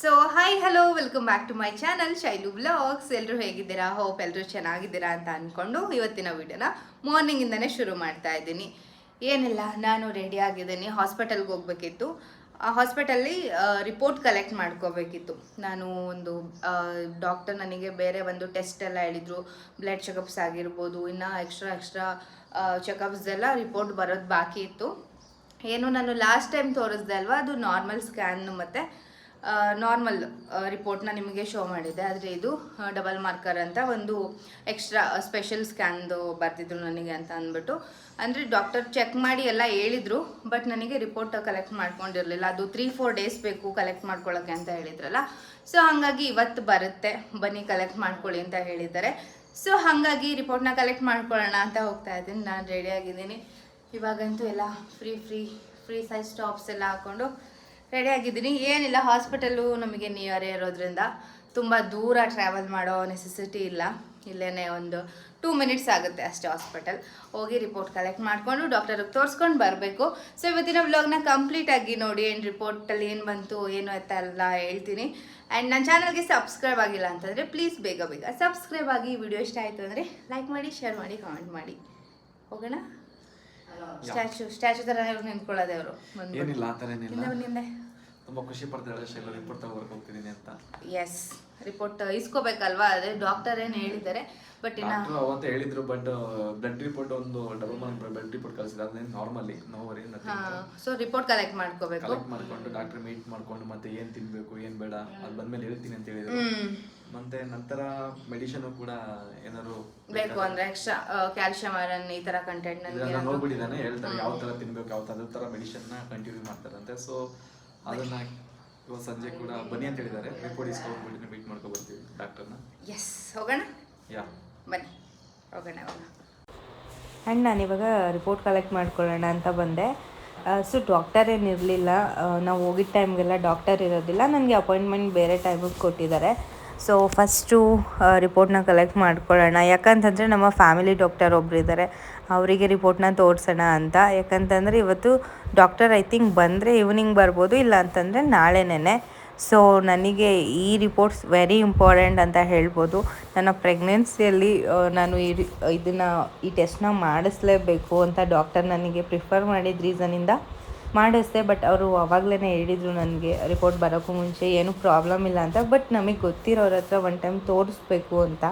So hi hello welcome back to my channel Shailu blogs ಎಲ್ಲರೂ ಹೇಗಿದ್ದೀರಾ? Hope ಎಲ್ಲರೂ ಚೆನ್ನಾಗಿದ್ದೀರಾ ಅಂತ ಅಂದ್ಕೊಂಡು ಇವತ್ತಿನ ವಿಡಿಯೋನ ಮಾರ್ನಿಂಗಿಂದನೇ ಶುರು ಮಾಡ್ತಾ ಇದ್ದೀನಿ. ಏನಿಲ್ಲ, ನಾನು ರೆಡಿ ಆಗಿದ್ದೀನಿ. ಹಾಸ್ಪಿಟಲ್ಗೆ ಹೋಗ್ಬೇಕಿತ್ತು. ಆ ಹಾಸ್ಪಿಟಲ್ಲಿ ರಿಪೋರ್ಟ್ ಕಲೆಕ್ಟ್ ಮಾಡ್ಕೋಬೇಕಿತ್ತು. ನಾನು ಒಂದು ಡಾಕ್ಟರ್ ನನಗೆ ಬೇರೆ ಒಂದು ಟೆಸ್ಟ್ ಎಲ್ಲ ಹೇಳಿದರು. ಬ್ಲಡ್ ಚೆಕಪ್ಸ್ ಆಗಿರ್ಬೋದು, ಇನ್ನು ಎಕ್ಸ್ಟ್ರಾ ಎಕ್ಸ್ಟ್ರಾ ಚೆಕಪ್ಸ್ ಎಲ್ಲ ರಿಪೋರ್ಟ್ ಬರೋದು ಬಾಕಿ ಇತ್ತು. ಏನು ನಾನು ಲಾಸ್ಟ್ ಟೈಮ್ ತೋರಿಸ್ದೆ ಅಲ್ವಾ? ಅದು ನಾರ್ಮಲ್ ಸ್ಕ್ಯಾನ್ ಮತ್ತು ನಾರ್ಮಲ್ ರಿಪೋರ್ಟ್ನ ನಿಮಗೆ ಶೋ ಮಾಡಿದೆ. ಆದರೆ ಇದು ಡಬಲ್ ಮಾರ್ಕರ್ ಅಂತ ಒಂದು ಎಕ್ಸ್ಟ್ರಾ ಸ್ಪೆಷಲ್ ಸ್ಕ್ಯಾನ್ದು ಬರ್ತಿದ್ರು ನನಗೆ ಅಂತ ಅಂದ್ಬಿಟ್ಟು. ಅಂದರೆ ಡಾಕ್ಟರ್ ಚೆಕ್ ಮಾಡಿ ಎಲ್ಲ ಹೇಳಿದರು ಬಟ್ ನನಗೆ ರಿಪೋರ್ಟ್ ಕಲೆಕ್ಟ್ ಮಾಡ್ಕೊಂಡಿರಲಿಲ್ಲ. ಅದು ತ್ರೀ ಫೋರ್ ಡೇಸ್ ಬೇಕು ಕಲೆಕ್ಟ್ ಮಾಡ್ಕೊಳ್ಳೋಕ್ಕೆ ಅಂತ ಹೇಳಿದ್ರಲ್ಲ. ಸೊ ಹಾಗಾಗಿ ಇವತ್ತು ಬರುತ್ತೆ. ಬನ್ನಿ ಕಲೆಕ್ಟ್ ಮಾಡ್ಕೊಳ್ಳಿ ಅಂತ ಹೇಳಿದ್ದಾರೆ. ಸೊ ಹಾಗಾಗಿ ರಿಪೋರ್ಟ್ನ ಕಲೆಕ್ಟ್ ಮಾಡ್ಕೊಳ್ಳೋಣ ಅಂತ ಹೋಗ್ತಾ ಇದ್ದೀನಿ. ನಾನು ರೆಡಿ ಆಗಿದ್ದೀನಿ. ಇವಾಗಂತೂ ಎಲ್ಲ free free free size tops ಎಲ್ಲ ಹಾಕ್ಕೊಂಡು ರೆಡಿ ಆಗಿದ್ದೀನಿ. ಏನಿಲ್ಲ ಹಾಸ್ಪಿಟಲು ನಮಗೆ ನಿಯರೇ ಇರೋದ್ರಿಂದ ತುಂಬ ದೂರ ಟ್ರಾವೆಲ್ ಮಾಡೋ ನೆಸೆಸಿಟಿ ಇಲ್ಲ. ಇಲ್ಲೇ ಒಂದು ಟೂ ಮಿನಿಟ್ಸ್ ಆಗುತ್ತೆ ಅಷ್ಟೇ ಹಾಸ್ಪಿಟಲ್ ಹೋಗಿ ರಿಪೋರ್ಟ್ ಕಲೆಕ್ಟ್ ಮಾಡಿಕೊಂಡು ಡಾಕ್ಟರ್ಗೆ ತೋರಿಸ್ಕೊಂಡು ಬರಬೇಕು. ಸೊ ಇವತ್ತಿನ ವ್ಲಾಗ್ನ ಕಂಪ್ಲೀಟಾಗಿ ನೋಡಿ, ಏನು ರಿಪೋರ್ಟಲ್ಲಿ ಏನು ಬಂತು, ಏನು ಅಂತ ಎಲ್ಲ ಹೇಳ್ತೀನಿ. ಆ್ಯಂಡ್ ನನ್ನ ಚಾನಲ್ಗೆ ಸಬ್ಸ್ಕ್ರೈಬ್ ಆಗಿಲ್ಲ ಅಂತಂದರೆ ಪ್ಲೀಸ್ ಬೇಗ ಬೇಗ ಸಬ್ಸ್ಕ್ರೈಬ್ ಆಗಿ ವಿಡಿಯೋ ಇಷ್ಟ ಆಯಿತು ಅಂದರೆ ಲೈಕ್ ಮಾಡಿ ಶೇರ್ ಮಾಡಿ ಕಮೆಂಟ್ ಮಾಡಿ. ಹೋಗೋಣ? ಸ್ಟ್ಯಾಚು ಸ್ಟ್ಯಾಚು ತರ ನಿಂತ್ಕೊಳ್ಳೋದೆ ಅವರು. ಏನಿಲ್ಲ ಆ ಥರ ಏನಿಲ್ಲ. ತುಂಬಾ ಖುಷಿ ಪಡ್ತಾರೆ ಶೈಲ ರಿಪೋರ್ಟ್ ತಗೋರ್ಕ್ ಹೋಗ್ತಿದ್ದೀನಿ ಅಂತ. ಎಸ್ ರಿಪೋರ್ಟ್ ಇಸ್ಕೋಬೇಕಲ್ವಾ? ಅದೇ ಡಾಕ್ಟರ್ ಏನು ಹೇಳಿದ್ದಾರೆ ಬಟ್ ಇನ್ನ ಡಾಕ್ಟರ್ ಅವತ್ತು ಹೇಳಿದ್ರು ಬಟ್ ಬ್ಲಡ್ ರಿಪೋರ್ಟ್ ಒಂದು ಡಬಲ್ ಮಾರ್ಕ್ ಬ್ಲಡ್ ರಿಪೋರ್ಟ್ ಕಳಿಸಿದ. ಅದನ್ನ normally no worry so report collect ಮಾಡ್ಕೋಬೇಕು. ಕಲೆಕ್ಟ್ ಮಾಡ್ಕೊಂಡು ಡಾಕ್ಟರ್ ಮೀಟ್ ಮಾಡ್ಕೊಂಡು ಮತ್ತೆ ಏನ್ ತಿನ್ಬೇಕು ಏನ್ ಬೇಡ ಅದ್ ಬಂದ್ಮೇಲೆ ಹೇಳ್ತೀನಿ ಅಂತ ಹೇಳಿದ್ರು. ಮತ್ತೆ ನಂತರ ಮೆಡಿಷನ್ ಕೂಡ ಏನಾದ್ರು ಬೇಕು ಅಂದ್ರೆ ಎಕ್ಸ್ಟ್ರಾ ಕ್ಯಾಲ್ಸಿಯಂ ಐರನ್ ಈ ತರ ಕಂಟೆಂಟ್ ನನಗೆ ನೋಡ್ಬಿಟ್ಟಿದ್ದಾನೆ ಹೇಳ್ತಾರೆ ಯಾವ ತರ ತಿನ್ಬೇಕು ಯಾವ ತರ ಮೆಡಿಷನ್ನ ಕಂಟಿನ್ಯೂ ಮಾಡ್ತಾರಂತೆ ಸೊ ಅದನ್ನ ಇವತ್ತು ಸಂಜೆ ಕೂಡ ಬನ್ನಿ ಅಂತ ಹೇಳಿದ್ದಾರೆ. ರಿಪೋರ್ಟ್ ಮೀಟ್ ಮಾಡ್ಕೊ ಬರ್ತೀವಿ ಡಾಕ್ಟರ್ನ ಎಸ್ ಹೋಗೋಣ? ಯಾ ಬನ್ನಿ ಹೋಗೋಣ ಹೋಗೋಣ. ಆ್ಯಂಡ್ ನಾನಿವಾಗ ರಿಪೋರ್ಟ್ ಕಲೆಕ್ಟ್ ಮಾಡ್ಕೊಳ್ಳೋಣ ಅಂತ ಬಂದೆ. ಸೊ ಡಾಕ್ಟರ್ ಏನಿರಲಿಲ್ಲ ನಾವು ಹೋಗಿದ್ದ ಟೈಮ್ಗೆಲ್ಲ ಡಾಕ್ಟರ್ ಇರೋದಿಲ್ಲ. ನನಗೆ ಅಪಾಯಿಂಟ್ಮೆಂಟ್ ಬೇರೆ ಟೈಮಿಗೆ ಕೊಟ್ಟಿದ್ದಾರೆ. ಸೊ ಫಸ್ಟು ರಿಪೋರ್ಟ್ನ ಕಲೆಕ್ಟ್ ಮಾಡ್ಕೊಳ್ಳೋಣ. ಯಾಕಂತಂದರೆ ನಮ್ಮ ಫ್ಯಾಮಿಲಿ ಡಾಕ್ಟರ್ ಒಬ್ಬರಿದ್ದಾರೆ ಇದ್ದಾರೆ ಅವರಿಗೆ ರಿಪೋರ್ಟ್ನ ತೋರಿಸೋಣ ಅಂತ. ಯಾಕಂತಂದರೆ ಇವತ್ತು ಡಾಕ್ಟರ್ ಐ ಥಿಂಕ್ ಬಂದರೆ ಈವ್ನಿಂಗ್ ಬರ್ಬೋದು, ಇಲ್ಲ ಅಂತಂದರೆ ನಾಳೆನೇ ಸೊ ನನಗೆ ಈ ರಿಪೋರ್ಟ್ಸ್ ವೆರಿ ಇಂಪಾರ್ಟೆಂಟ್ ಅಂತ ಹೇಳ್ಬೋದು. ನನ್ನ ಪ್ರೆಗ್ನೆನ್ಸಿಯಲ್ಲಿ ನಾನು ಈ ಇದನ್ನು, ಈ ಟೆಸ್ಟ್ನ ಮಾಡಿಸ್ಲೇಬೇಕು ಅಂತ ಡಾಕ್ಟರ್ ನನಗೆ ಪ್ರಿಫರ್ ಮಾಡಿದ ರೀಸನಿಂದ ಮಾಡಿಸ್ದೆ. ಬಟ್ ಅವರು ಅವಾಗಲೇ ಹೇಳಿದರು ನನಗೆ ರಿಪೋರ್ಟ್ ಬರೋಕ್ಕೂ ಮುಂಚೆ ಏನೂ ಪ್ರಾಬ್ಲಮ್ ಇಲ್ಲ ಅಂತ. ಬಟ್ ನಮಗೆ ಗೊತ್ತಿರೋರ ಹತ್ರ ಒನ್ ಟೈಮ್ ತೋರಿಸ್ಬೇಕು ಅಂತ.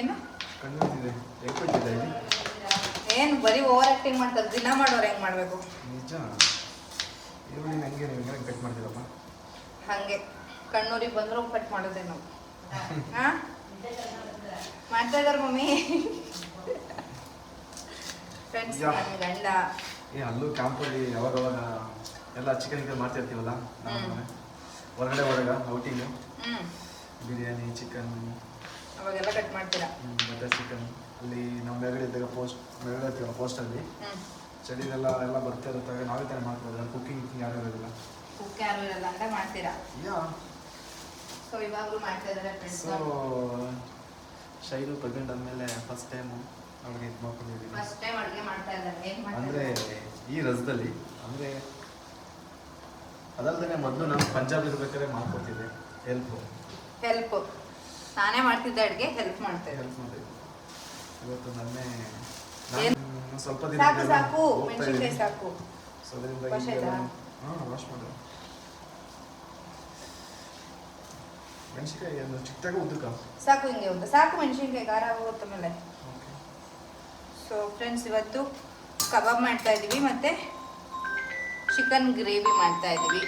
ಏನು? ಕಣ್ಣಿದೆ ಹೆಂಗ್ ಇಲ್ಲಿ? ಏನು ಬರೀ ಓವರ್ ಆ್ಯಕ್ಟಿಂಗ್ ಮಾಡ್ತಾರೆ. ದಿನ ಮಾಡೋರು ಹೆಂಗೆ ಮಾಡಬೇಕು? ನಿಜ. ಈರುಳ್ಳಿ ಹಂಗೆ ನೀವು ಕಟ್ ಮಾಡ್ತೀರಪ್ಪ? ಹಾಗೆ. ಕಣ್ಣೂರಿಗೆ ಬಂದರೂ ಕಟ್ ಮಾಡೋದೇ ನಾವು. ಹಾ? ಮಾಡ್ತಾ ಇದಾರೆ ಮಮ್ಮಿ. ಫ್ರೆಂಡ್ಸ್. ನನ್ನ ಗಂಡ. ಏ ಅಲ್ಲೂ ಕ್ಯಾಂಪಲ್ಲಿ ಯಾವಾಗ ಅವಾಗ ಎಲ್ಲ ಚಿಕನ್ ಗಿಕನ್ ಮಾಡ್ತಿರ್ತೀವಲ್ಲ ನಾವು ಹೊರಗಡೆ ಹೋದಾಗ ಔಟಿಂಗು ಬಿರಿಯಾನಿ ಚಿಕನ್ ಅವಾಗೆಲ್ಲ ಕಟ್ ಮಾಡ್ತೀರಾ? ಬಟರ್ ಚಿಕನ್ ಅಲ್ಲಿ ನಾವು ಮೇಲ್ಗಡೆ ಇದ್ದಾಗ ಪೋಸ್ಟ್ ಮೇಲ್ಗಡೆ ಇರ್ತೀವಲ್ಲ ಪೋಸ್ಟಲ್ಲಿ ಚಳಿದೆಲ್ಲ ಎಲ್ಲ ಬರ್ತಾ ಇರುತ್ತೆ ನಾವೇ ತಾನೇ ಮಾಡ್ಕೋದು ಕುಕ್ಕಿಂಗ್ ಯಾರು ಇರೋದಿಲ್ಲ. ಕುಕ್ ಯಾರು ಇರಲ್ಲ ಅಂತ ಮಾಡ್ತೀರಾ? ಯಾ. ಸೊ ಇವಾಗಲೂ ಮಾಡ್ತಾ ಇದ್ದಾರೆ ಫ್ರೆಂಡ್ಸ್ ಸೊ ಶೈಲು ಪ್ರೆಗ್ನೆಂಟ್ ಆದಮೇಲೆ ಫಸ್ಟ್ ಟೈಮು ಅವ್ರಿಗೆ ಇದು ಮಾಡ್ಕೊಂಡಿದ್ದೀನಿ. ಫಸ್ಟ್ ಟೈಮ್ ಅಡುಗೆ ಮಾಡ್ತಾ ಇದ್ದಾರೆ ಅಂದರೆ ಈ ರಸದಲ್ಲಿ ಅಂದರೆ ಅದಲ್ಲದೆ ಮೊದಲು ನಾನು ಪಂಜಾಬ್ ಇರ್ಬೇಕಾದ್ರೆ ಮಾಡ್ಕೊತಿದ್ದೆ ಹೆಲ್ಪು ಹೆಲ್ಪ್ ನಾನೇ ಮಾಡ್ತಿದ್ದೆ ಅಡುಗೆ? ಹೆಲ್ಪ್ ಮಾಡ್ತಾ ಹೆಲ್ಪ್ ಇವತ್ತು ನನ್ನೇ ಏನ್? ನಾನು ಸ್ವಲ್ಪ ದಿನ ಸಾಕು ಸಾಕು. ಮೆಣಸಿನ್ಕಾಯಿ ಸಾಕು. ಸೊ ಅದರಿಂದ ಆಯ್ತಾ? ಹಾಂ ವಾಶ್ ಮಾಡಿದೆ. ಮೆಣಸಿನ್ಕಾಯಿ ಒಂದು ಚಿಕ್ಕದಾಗಿ ಉದ್ದಕ್ಕ? ಸಾಕು ಹಿಂಗೆ ಉಂಟು ಸಾಕು ಮೆಣಸಿನ್ಕಾಯಿ ಖಾರ ಹೋಗುತ್ತೆ ಮೇಲೆ ಓಕೆ ಸೊ ಫ್ರೆಂಡ್ಸ್ ಇವತ್ತು ಕಬಾಬ್ ಮಾಡ್ತಾ ಇದ್ದೀವಿ ಮತ್ತೆ ಚಿಕನ್ ಗ್ರೇವಿ ಮಾಡ್ತಾ ಇದ್ದೀವಿ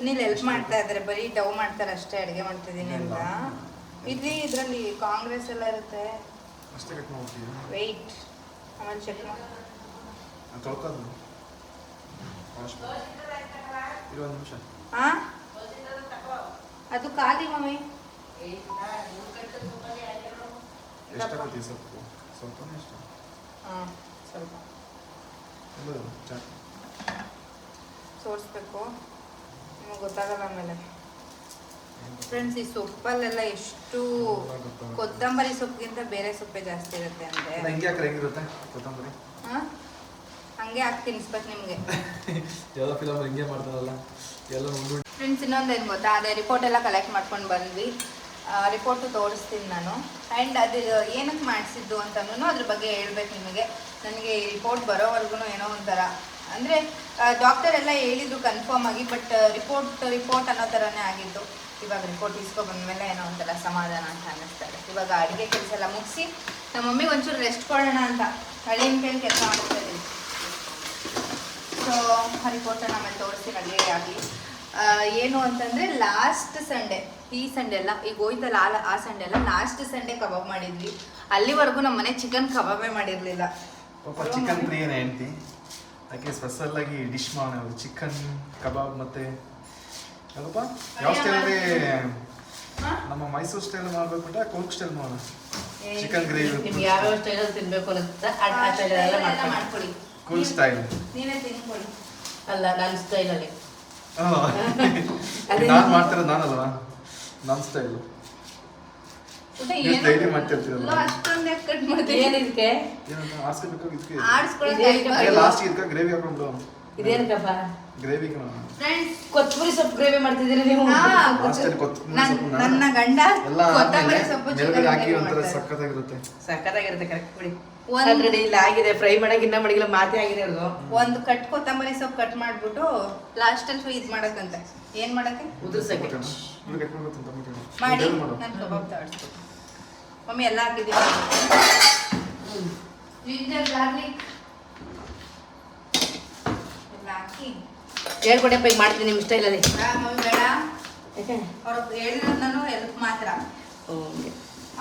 ಸುನಿಲ್ ಹೆಲ್ಪ್ ಮಾಡ್ತಾ ಇದ್ದಾರೆ ಬರೀ ಡವ್ ಮಾಡ್ತಾರೆ ಅಷ್ಟೇ ಅಡುಗೆ ಮಾಡ್ತಿದ್ದೀನಿ ಅಂತ. ಇಲ್ಲಿ. ಇದರಲ್ಲಿ ಕಾಂಗ್ರೆಸ್ ಎಲ್ಲ ಇರುತ್ತೆ. ಅಷ್ಟೇ ಕಟ್ ಮಾಡ್ತೀವಿ ವೆಯ್ಟ್ ಆಮೇಲೆ ಚೆಕ್ ಮಾಡಿ. ತೊಳ್ಕೋದು ನಿಮಿಷ. ಹಾಂ ಅದು ಖಾಲಿ ಮಮ್ಮಿ. ಎಷ್ಟಾಗುತ್ತೆ ಸೊಪ್ಪು ಸ್ವಲ್ಪನೇ ಇಷ್ಟ ಹಾಂ ಸ್ವಲ್ಪ. ತೋರಿಸ್ಬೇಕು. ನಿಮಗೆ ಗೊತ್ತಾಗಲ್ಲ ಆಮೇಲೆ. ಫ್ರೆಂಡ್ಸ್ ಈ ಸೊಪ್ಪಲ್ಲೆಲ್ಲ ಎಷ್ಟು ಕೊತ್ತಂಬರಿ ಸೊಪ್ಪಿಗಿಂತ ಬೇರೆ ಸೊಪ್ಪೆ ಜಾಸ್ತಿ ಇರುತ್ತೆ ಅಂದ್ರೆ. ಹಿಂಗೆ ಹಾಕ್ರೆ ಹೆಂಗಿರುತ್ತೆ ಕೊತ್ತಂಬರಿ? ಹಂಗೆ ಹಾಕಿ ತಿನ್ಸ್ಬೇಕು ನಿಮಗೆ. ಎಲ್ಲ ಫಿಲಮ್ ಹಿಂಗೆ ಮಾಡ್ತಾರಲ್ಲ ಎಲ್ಲ ಫ್ರೆಂಡ್ಸ್ ಇನ್ನೊಂದೇನು ಗೊತ್ತಾ? ಅದೇ ರಿಪೋರ್ಟ್ ಎಲ್ಲ ಕಲೆಕ್ಟ್ ಮಾಡ್ಕೊಂಡು ಬಂದ್ವಿ. ರಿಪೋರ್ಟು ತೋರಿಸ್ತೀನಿ ನಾನು. ಆ್ಯಂಡ್ ಅದು ಏನಕ್ಕೆ ಮಾಡಿಸಿದ್ದು ಅಂತನೂ ಅದ್ರ ಬಗ್ಗೆ ಹೇಳ್ಬೇಕು ನಿಮಗೆ. ನನಗೆ ಈ ರಿಪೋರ್ಟ್ ಬರೋವರೆಗೂ ಏನೋ ಒಂಥರ. ಅಂದರೆ ಡಾಕ್ಟರ್ ಎಲ್ಲ ಹೇಳಿದ್ರು ಕನ್ಫರ್ಮ್ ಆಗಿ ಬಟ್ ರಿಪೋರ್ಟ್ ರಿಪೋರ್ಟ್ ಅನ್ನೋ ಥರನೇ ಆಗಿದ್ದು. ಇವಾಗ ರಿಪೋರ್ಟ್ ಇಸ್ಕೊ ಬಂದಮೇಲೆ ಏನೋ ಒಂಥರ ಸಮಾಧಾನ ಅಂತ ಅನ್ನಿಸ್ತಾರೆ ಇವಾಗ ಅಡುಗೆ ಕೆಲಸ ಎಲ್ಲ ಮುಗಿಸಿ, ನಮ್ಮ ಮಮ್ಮಿಗೆ ಒಂಚೂರು ರೆಸ್ಟ್ ಕೊಡೋಣ ಅಂತ. ಹಳ್ಳಿ ಮೇಲೆ ಕೆಲಸ ಮಾಡ್ತಾ ಇದ್ದೀನಿ ಸೊ ರಿಪೋರ್ಟನ್ನು ಆಮೇಲೆ ತೋರಿಸಿ ಅಡುಗೆ ಆಗಲಿ ಏನು ಅಂತಂದರೆ ಲಾಸ್ಟ್ ಸಂಡೇ ಈ ಸಂಡೇ ಎಲ್ಲ ಈಗ ಹೋಯ್ತಲ್ಲ ಆ ಆ ಸಂಡೆ ಎಲ್ಲ ಲಾಸ್ಟ್ ಸಂಡೇ ಕಬಾಬ್ ಮಾಡಿದ್ವಿ. ಅಲ್ಲಿವರೆಗೂ ನಮ್ಮ ಮನೆ ಚಿಕನ್ ಕಬಾಬೇ ಮಾಡಿರಲಿಲ್ಲ. ಚಿಕನ್ ಅದಕ್ಕೆ ಸ್ಪೆಷಲ್ ಆಗಿ ಡಿಶ್ ಮಾಡೋಣ ಚಿಕನ್ ಕಬಾಬ್ ಮತ್ತೆ ಯಾಕಪ್ಪ ಯಾವ ಸ್ಟೈಲಲ್ಲಿ ನಮ್ಮ ಮೈಸೂರು ಸ್ಟೈಲ್ ಮಾಡ್ಬೇಕಂటే ಕೋಲ್ಕ್ ಸ್ಟೈಲ್ ಮಾಡೋಣ. ಚಿಕನ್ ಗ್ರೇವಿ ನಿಮ್ಗೆ ಯಾವ ಸ್ಟೈಲಲ್ಲಿ ತಿನ್ನಬೇಕು ಅಂತ ಆ ಆ ಸ್ಟೈಲೆಲ್ಲ ಮಾಡ್ಕೊಳ್ಳಿ. ಮಾಡ್ಕೊಳ್ಳಿ. ಕೂಲ್ ಸ್ಟೈಲ್ ನೀನೇ ತಿನ್ಕೊಳ್ಳಿ. ಅಲ್ಲ ನನ್ನ ಸ್ಟೈಲಲ್ಲಿ ನಾನು ಮಾಡ್ತಿರೋದು ನಾನಲ್ವಾ? ನನ್ನ ಸ್ಟೈಲ್ ನೀವು ಏನು? ಡೈಲಿ ಮಾಡ್ತಿರ್ತೀರಲ್ಲ ಅಷ್ಟೊಂದೇ ಕಟ್ ಮಾಡ್ತೀನಿ ಏನಿದಕ್ಕೆ ಏನಂತ ಆರ್ಸ್ಕೊಬೇಕು ಇದಕ್ಕೆ? ಆಡಿಸ್ಕೊಳ್ಳೋದು ಲಾಸ್ಟ್ ಇದಕ್ಕೆ ಗ್ರೇವಿ ಹಾಕೊಂಡು ಇದೇನಕ್ಕಪ್ಪ? ಗ್ರೇವಿ ಫ್ರೆಂಡ್ಸ್ ಕೊತ್ತಂಬರಿ ಸೊಪ್ಪು ಗ್ರೇವಿ ಮಾಡ್ತಿದ್ದೀರಿ ನೀವು? ನನ್ನ ಗಂಡ ಕೊತ್ತಂಬರಿ ಸೊಪ್ಪು ಮೇಲ್ಗಡೆ ಹಾಕಿ ಒಂಥರ ಸಕ್ಕತ್ತಾಗಿರುತ್ತೆ ಸಕ್ಕತ್ತಾಗಿರುತ್ತೆ ಕರೆಕ್ಟ್ ಬಿಡಿ. ಒಂದ್- ಆಲ್ರೆಡಿ ಇಲ್ಲ ಆಗಿದೆ ಫ್ರೈ ಮಾಡಕ್ಕೆ ಇನ್ನ ಮಡಗಿಲ್ಲ ಮಾತೆ ಆಗಿದೆ ಅದು ಒಂದು ಕಟ್ ಕೊತ್ತಂಬರಿ ಸೊಪ್ಪು ಕಟ್ ಮಾಡ್ಬಿಟ್ಟು ಲಾಸ್ಟಲ್ಲಿ ಇದ್ ಮಾಡಕ್ಕಂತೆ. ಏನ್ ಮಾಡಕ್ಕೆ? ಉದುರ್ಸಕ್ಕೆ. ಮಾಡಿ ನಾನು ಕಬಾಬ್ ತಗೊಳ್ತೀನಿ ಮಮ್ಮಿ ಎಲ್ಲ ಹಾಕಿದ್ದೀನಿ ಜಿಂಜರ್ ಗಾರ್ಲಿಕ್ ಎಲ್ಲ ಹಾಕಿ. ಹೇಳ್ಕೊಡಪ್ಪ ಈಗ ಮಾಡ್ತೀನಿ ನಿಮ್ಮ ಸ್ಟೈಲಲ್ಲಿ ಮಮ್ಮಿ ಬೇಡ. ಯಾಕೆ? ಅವ್ರು ಹೇಳಿರೋದು ನಾನು ಎಲ್ಪ್ ಮಾತ್ರ. ಓಕೆ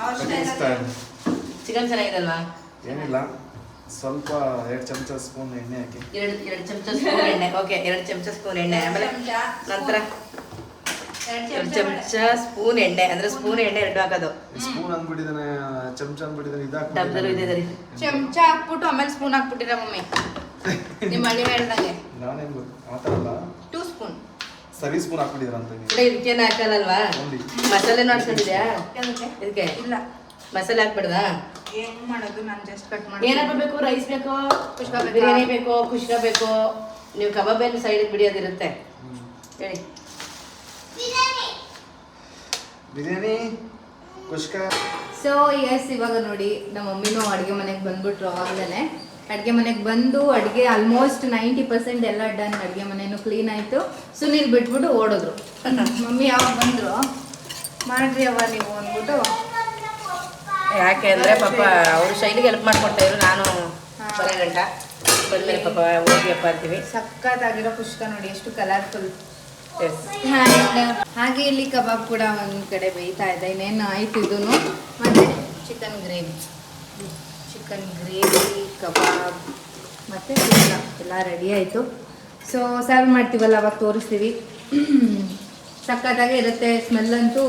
ಅವ್ರ Cutting ಸ್ಟೈಲ್ style. ಚಿಕನ್ ಚೆನ್ನಾಗಿದಲ್ವಾ ಏನಿಲ್ಲ. ಸ್ವಲ್ಪ ಎರಡು ಚಮಚ ಸ್ಪೂನ್ ಎಣ್ಣೆ ಹಾಕಿ. ಎರಡು ಎರಡು ಚಮಚ ಸ್ಪೂನ್ ಎಣ್ಣೆ. ಓಕೆ ಎರಡು ಚಮಚ ಸ್ಪೂನ್ ಎಣ್ಣೆ. ಆಮೇಲೆ ನಂತರ ಎರಡು ಚಮಚ ಸ್ಪೂನ್ ಎಣ್ಣೆ ಅಂದ್ರೆ ಸ್ಪೂನ್ ಎಣ್ಣೆ ಎರಡು ಹಾಕೋದು. ಸ್ಪೂನ್ ಅಂದ್ಬಿಟ್ಟಿದ್ದಾನೆ ಚಮಚ ಅಂದ್ಬಿಟ್ಟಿದ್ದಾನೆ ಡಬ್ದಲ್ಲೂ ಇದೆ ಇದಾಕ್ಬಿಟ್ಟಿದ್ದಾನೆ ಚಮಚ ಹಾಕ್ಬಿಟ್ಟು ಆಮೇಲೆ ಸ್ಪೂನ್ ಹಾಕ್ಬಿಟ್ಟಿರ ಮಮ್ಮಿ? ನಿಮ್ಮ ಹಳ್ಳಿ ಹೇಳ್ದಂಗೆ. ನಾನೇನ್ ಗೊತ್ತು ಆ ಥರ ಅಲ್ಲ. ಟೂ ಸ್ಪೂನ್ ಸರಿ ಸ್ಪೂನ್ ಹಾಕ್ಬಿಟ್ಟಿದ್ರ ಅಂತ ಇದಕ್ಕೇನು ಹಾಕಲ್ಲಲ್ವಾ? ಮಸಾಲೆ ನೋಡ್ಕೊಂಡಿದ್ಯಾ? ಇದಕ್ಕೆ? ಇಲ್ಲ. ಮಸಾಲೆ ಹಾಕ್ಬಿಡ್ದಾ ಹೆಂಗ್ ಮಾಡೋದು? ನಾನು ಜಸ್ಟ್ ಕಟ್ ಮಾಡಿ ಏನಪ್ಪ ಬೇಕು? ರೈಸ್ ಬೇಕೋ? ಬಿರಿಯಾನಿ ಬೇಕೋ? ಕುಷ್ಕ ಬೇಕೋ? ನೀವು ಕಬಾಬ್ ಏನು ಸೈಡಿಗೆ ಬಿಡಿಯೋದಿರುತ್ತೆ. ಹೇಳಿ. ಬಿರಿಯಾನಿ ಕುಷ್ಕ. ಸೊ ಎಸ್ ಇವಾಗ ನೋಡಿ ನಮ್ಮ ಮಮ್ಮಿನೂ ಅಡುಗೆ ಮನೆಗೆ ಬಂದ್ಬಿಟ್ರು ಅವಾಗಲೇ ಅಡುಗೆ ಮನೆಗೆ ಬಂದು ಅಡುಗೆ ಆಲ್ಮೋಸ್ಟ್ ನೈಂಟಿ ಪರ್ಸೆಂಟ್ ಎಲ್ಲ ಡನ್ ಅಡುಗೆ ಮನೆಯೂ ಕ್ಲೀನ್ ಆಯಿತು. ಸುನೀಲ್ ಬಿಟ್ಬಿಟ್ಟು ಓಡಿದ್ರು. ಮಮ್ಮಿ ಯಾವಾಗ ಬಂದರು? ಮಾಡ್ರಿ ಅವ ನೀವು ಅಂದ್ಬಿಟ್ಟು. ಯಾಕೆ ಅಂದರೆ ಪಾಪ ಅವ್ರ ಶೈಲಿಗೆ ಹೆಲ್ಪ್ ಮಾಡ್ಕೊಡ್ತಾ ಇದ್ರು. ನಾನು ಬರೋ ಗಂಟ ಬಂದ್ಮೇಲೆ ಪಾಪ ಹೋಗಿಯಪ್ಪ ಅಂತೀವಿ. ಸಖತ್ತಾಗಿರೋ ಪುಷ್ಕ ನೋಡಿ ಎಷ್ಟು ಕಲರ್ಫುಲ್ ಹಾಗೆ ಇಲ್ಲಿ ಕಬಾಬ್ ಕೂಡ ಒಂದು ಕಡೆ ಬೇಯ್ತಾ ಇದೆ. ಇನ್ನೇನು ಆಯ್ತು ಇದೂ ಮತ್ತು chicken gravy chicken gravy kebab, ಮತ್ತು ಎಲ್ಲ ರೆಡಿ ಆಯ್ತು. ಸೊ ಸರ್ವ್ ಮಾಡ್ತೀವಲ್ಲ, ಅವಾಗ ತೋರಿಸ್ತೀವಿ. ಸಕ್ಕತ್ತಾಗೆ ಇರುತ್ತೆ. ಸ್ಮೆಲ್ ಅಂತೂ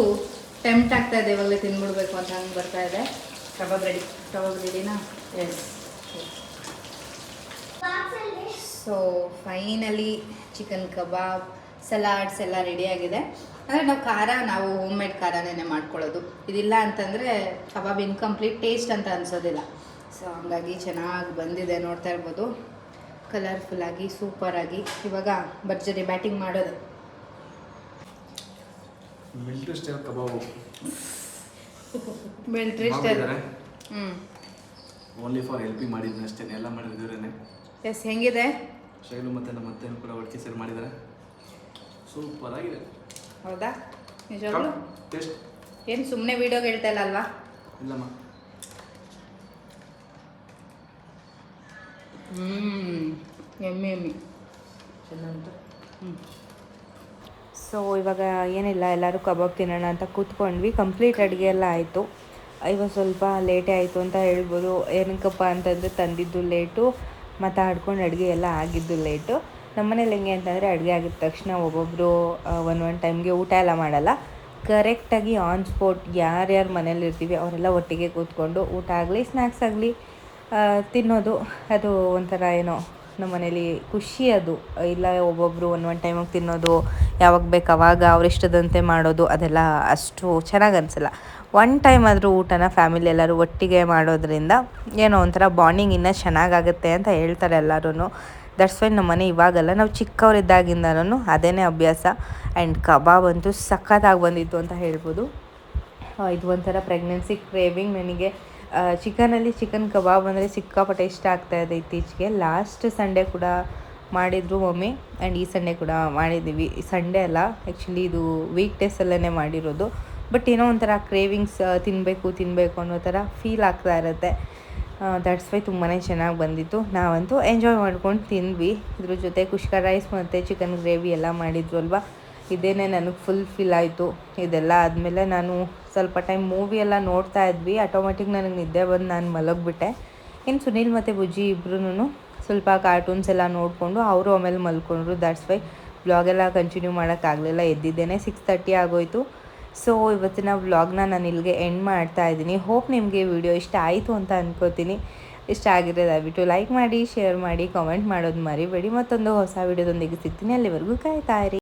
ಟೆಂಪ್ಟ್ ಆಗ್ತಾ ಇದೆ. ಇವಾಗಲೇ ತಿನ್ಬಿಡ್ಬೇಕು ಅಂತ ಹಂಗೆ ಬರ್ತಾ ಇದೆ. ಕಬಾಬ್ ರೆಡಿ ಕಬಾಬ್ ರೆಡಿನಾ yes so finally chicken kebab salads ಎಲ್ಲ ರೆಡಿ ಆಗಿದೆ. ಅಂದರೆ ನಾವು ಖಾರ ನಾವು ಹೋಮ್ ಮೇಡ್ ಖಾರನೇ ಮಾಡ್ಕೊಳ್ಳೋದು. ಇದಿಲ್ಲ ಅಂತಂದರೆ ಕಬಾಬ್ ಇನ್ಕಂಪ್ಲೀಟ್ ಟೇಸ್ಟ್ ಅಂತ ಅನ್ಸೋದಿಲ್ಲ. ಸೊ ಹಂಗಾಗಿ ಚೆನ್ನಾಗಿ ಬಂದಿದೆ ನೋಡ್ತಾ ಇರ್ಬೋದು. ಕಲರ್ಫುಲ್ಲಾಗಿ ಸೂಪರಾಗಿ ಇವಾಗ ಭರ್ಜರಿ ಬ್ಯಾಟಿಂಗ್ ಮಾಡೋದು. Military style kebab. Military style ಹ್ಞೂ ಓನ್ಲಿ ಫಾರ್ ಹೆಲ್ಪಿಂಗ್ ಮಾಡಿದ್ದೀನಿ ಅಷ್ಟೇ ಎಲ್ಲ ಮಾಡಿದ್ರೆ ಎಸ್ ಹೆಂಗಿದೆ? ಶೈಲು ಮತ್ತು ನಮ್ಮ ಅತ್ತೆನೂ ಕೂಡ ಒಟ್ಟಿಗೆ ಸೇರಿ ಮಾಡಿದ್ದಾರೆ. ಸೂಪರ್ ಆಗಿದೆ. ಹೌದಾ? ನಿಜವಾಗ್ಲೂ? ಟೇಸ್ಟ್ ಏನು ಸುಮ್ಮನೆ ವೀಡಿಯೋಗೆ ಹೇಳ್ತಾ ಇಲ್ಲ ಅಲ್ವಾ? ಇಲ್ಲಮ್ಮ. ಹ್ಞೂ ಎಮ್ಮೆ ಎಮ್ಮೆ ಚೆನ್ನಾಗಿ ಸೊ ಇವಾಗ ಏನಿಲ್ಲ ಎಲ್ಲರೂ ಕಬಾಬ್ ತಿನ್ನೋಣ ಅಂತ ಕೂತ್ಕೊಂಡ್ವಿ. ಕಂಪ್ಲೀಟ್ ಅಡುಗೆ ಎಲ್ಲ ಆಯಿತು. ಇವಾಗ ಸ್ವಲ್ಪ ಲೇಟೇ ಆಯಿತು ಅಂತ ಹೇಳ್ಬೋದು. ಏನಕ್ಕಪ್ಪ ಅಂತಂದರೆ ತಂದಿದ್ದು ಲೇಟು ಮಾತಾಡ್ಕೊಂಡು ಅಡುಗೆ ಎಲ್ಲ ಆಗಿದ್ದು ಲೇಟು. ನಮ್ಮನೇಲಿ ಹೆಂಗೆ ಅಂತಂದರೆ ಅಡುಗೆ ಆಗಿದ ತಕ್ಷಣ ಒಬ್ಬೊಬ್ಬರು ಒನ್ ಒನ್ ಟೈಮ್ಗೆ ಊಟ ಎಲ್ಲ ಮಾಡಲ್ಲ. ಕರೆಕ್ಟಾಗಿ ಆನ್ ಸ್ಪಾಟ್ ಯಾರ್ಯಾರು ಮನೇಲಿ ಇರ್ತೀವಿ ಅವರೆಲ್ಲ ಒಟ್ಟಿಗೆ ಕೂತ್ಕೊಂಡು ಊಟ ಆಗಲಿ ಸ್ನ್ಯಾಕ್ಸ್ ಆಗಲಿ ತಿನ್ನೋದು. ಅದು ಒಂಥರ ಏನೋ ನಮ್ಮ ಮನೇಲಿ ಖುಷಿ ಅದು. ಇಲ್ಲ ಒಬ್ಬೊಬ್ಬರು ಒನ್ ಒನ್ ಟೈಮಿಗೆ ತಿನ್ನೋದು, ಯಾವಾಗ ಬೇಕು ಅವಾಗ ಅವ್ರ ಇಷ್ಟದಂತೆ ಮಾಡೋದು, ಅದೆಲ್ಲ ಅಷ್ಟು ಚೆನ್ನಾಗಿ ಅನಿಸಲ್ಲ. ಒನ್ ಟೈಮ್ ಆದರೂ ಊಟನ ಫ್ಯಾಮಿಲಿ ಎಲ್ಲರೂ ಒಟ್ಟಿಗೆ ಮಾಡೋದ್ರಿಂದ ಏನೋ ಒಂಥರ ಬಾಂಡಿಂಗ್ ಇನ್ನೂ ಚೆನ್ನಾಗಾಗುತ್ತೆ ಅಂತ ಹೇಳ್ತಾರೆ ಎಲ್ಲರೂ ದಟ್ಸ್ ವೈ ನಮ್ಮ ಮನೆ ಇವಾಗಲ್ಲ ನಾವು ಚಿಕ್ಕವರಿದ್ದಾಗಿಂದನೂ ಅದೇ ಅಭ್ಯಾಸ ಆ್ಯಂಡ್ ಕಬಾಬ್ ಅಂತೂ ಸಖತ್ತಾಗಿ ಬಂದಿತ್ತು ಅಂತ ಹೇಳ್ಬೋದು. ಇದು ಒಂಥರ ಪ್ರೆಗ್ನೆನ್ಸಿ ಕ್ರೇವಿಂಗ್ ನನಗೆ. ಚಿಕನಲ್ಲಿ ಚಿಕನ್ ಕಬಾಬ್ ಅಂದರೆ ಸಿಕ್ಕಾಪಟ್ಟೆ ಇಷ್ಟ ಆಗ್ತಾ ಇದೆ ಇತ್ತೀಚೆಗೆ. ಲಾಸ್ಟ್ ಸಂಡೇ ಕೂಡ ಮಾಡಿದ್ರು ಮಮ್ಮಿ ಆ್ಯಂಡ್ ಈ ಸಂಡೇ ಕೂಡ ಮಾಡಿದ್ದೀವಿ. ಸಂಡೇ ಅಲ್ಲ ಆ್ಯಕ್ಚುಲಿ ಇದು ವೀಕ್ ಡೇಸಲ್ಲೇ ಮಾಡಿರೋದು. ಬಟ್ ಏನೋ ಒಂಥರ ಕ್ರೇವಿಂಗ್ಸ್ ತಿನ್ನಬೇಕು ತಿನ್ನಬೇಕು ಅನ್ನೋ ಥರ ಫೀಲ್ ಆಗ್ತಾ ಇರುತ್ತೆ. ದಟ್ಸ್ ವೈ ತುಂಬಾ ಚೆನ್ನಾಗಿ ಬಂದಿತ್ತು. ನಾವಂತೂ ಎಂಜಾಯ್ ಮಾಡ್ಕೊಂಡು ತಿಂದ್ವಿ. ಇದ್ರ ಜೊತೆ ಕುಷ್ಕ ರೈಸ್ ಮತ್ತು ಚಿಕನ್ ಗ್ರೇವಿ ಎಲ್ಲ ಮಾಡಿದ್ರು ಅಲ್ವಾ? ಇದೇನೆ ನನಗೆ ಫುಲ್ ಫಿಲ್ ಆಯಿತು. ಇದೆಲ್ಲ ಆದಮೇಲೆ ನಾನು ಸ್ವಲ್ಪ ಟೈಮ್ ಮೂವಿ ಎಲ್ಲ ನೋಡ್ತಾ ಇದ್ವಿ. ಆಟೋಮೆಟಿಕ್ ನನಗೆ ನಿದ್ದೆ ಬಂದು ನಾನು ಮಲಗಿಬಿಟ್ಟೆ. ಇನ್ನು ಸುನೀಲ್ ಮತ್ತು ಬುಜ್ಜಿ ಇಬ್ರು ಸ್ವಲ್ಪ ಕಾರ್ಟೂನ್ಸ್ ಎಲ್ಲ ನೋಡಿಕೊಂಡು ಅವರು ಆಮೇಲೆ ಮಲ್ಕೊಂಡ್ರು. ದ್ಯಾಟ್ಸ್ ವೈ ಬ್ಲಾಗೆಲ್ಲ ಕಂಟಿನ್ಯೂ ಮಾಡೋಕ್ಕಾಗಲಿಲ್ಲ ಎದ್ದಿದ್ದೇನೆ ಸಿಕ್ಸ್ ತರ್ಟಿ ಆಗೋಯಿತು. ಸೊ ಇವತ್ತಿನ ವ್ಲಾಗ್ನ ನಾನು ಇಲ್ಲಿಗೆ ಎಂಡ್ ಮಾಡ್ತಾ ಇದ್ದೀನಿ. ಹೋಪ್ ನಿಮಗೆ ವಿಡಿಯೋ ಇಷ್ಟ ಆಯಿತು ಅಂತ ಅನ್ಕೋತೀನಿ. ಇಷ್ಟ ಆಗಿದೆ ದಯವಿಟ್ಟು ಲೈಕ್ ಮಾಡಿ ಶೇರ್ ಮಾಡಿ ಕಾಮೆಂಟ್ ಮಾಡೋದು ಮರಿಬೇಡಿ. ಮತ್ತೊಂದು ಹೊಸ ವಿಡಿಯೋದೊಂದಿಗೆ ಸಿಗ್ತೀನಿ. ಅಲ್ಲಿವರೆಗೂ ಕಾಯ್ತಾ ಇರಿ.